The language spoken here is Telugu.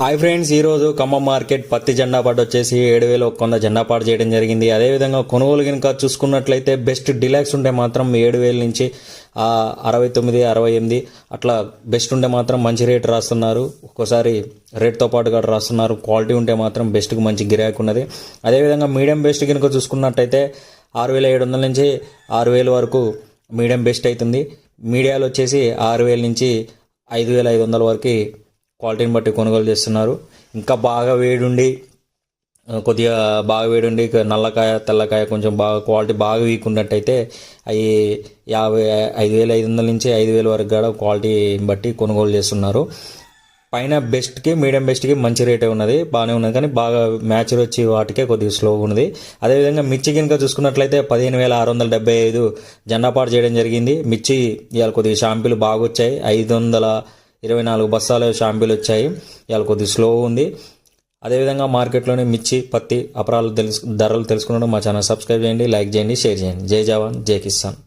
హాయ్ ఫ్రెండ్స్ ఈరోజు ఖమ్మం మార్కెట్ పత్తి జెండా పాటు వచ్చేసి ఏడు వేల ఒక్క వంద జెండా పాటు చేయడం జరిగింది. అదేవిధంగా కొనుగోలు కనుక చూసుకున్నట్లయితే బెస్ట్ డిలాక్స్ ఉంటే మాత్రం ఏడు వేల నుంచి అరవై తొమ్మిది అరవై ఎనిమిది అట్లా బెస్ట్ ఉంటే మాత్రం మంచి రేట్ రాస్తున్నారు. ఒక్కోసారి రేట్తో పాటు కూడా రాస్తున్నారు. క్వాలిటీ ఉంటే మాత్రం బెస్ట్కి మంచి గిరాకు ఉన్నది. అదేవిధంగా మీడియం బెస్ట్ కనుక చూసుకున్నట్టయితే ఆరు వేల ఏడు వందల నుంచి ఆరు వేల వరకు మీడియం బెస్ట్ అవుతుంది. మీడియాలో వచ్చేసి ఆరు వేల నుంచి ఐదు వేల ఐదు వందల వరకు క్వాలిటీని బట్టి కొనుగోలు చేస్తున్నారు. ఇంకా బాగా వేడుండి కొద్దిగా బాగా వేడుండి నల్లకాయ తెల్లకాయ కొంచెం బాగా క్వాలిటీ బాగా వీక్ ఉన్నట్టయితే అవి యాభై ఐదు వేల ఐదు వందల నుంచి ఐదు వేల వరకు కూడా క్వాలిటీ బట్టి కొనుగోలు చేస్తున్నారు. పైన బెస్ట్కి మీడియం బెస్ట్కి మంచి రేటే ఉన్నది బాగానే ఉన్నది కానీ బాగా మ్యాచ్ వచ్చి వాటికే కొద్దిగా స్లోగా ఉన్నది. అదేవిధంగా మిర్చి కనుక చూసుకున్నట్లయితే పదిహేను వేల ఆరు వందల డెబ్బై ఐదు జెండాపాటు చేయడం జరిగింది. మిర్చి ఇవాళ కొద్దిగా షాంపీలు బాగా వచ్చాయి ఐదు వందల ఇరవై నాలుగు బస్తాల షాంపీలు వచ్చాయి. ఇవాళ కొద్ది స్లో ఉంది. అదేవిధంగా మార్కెట్లోనే మిర్చి పత్తి అపరాలు తెలుసు ధరలు తెలుసుకున్నాడు మా ఛానల్ సబ్స్క్రైబ్ చేయండి లైక్ చేయండి షేర్ చేయండి. జై జవాన్ జై కిసాన్.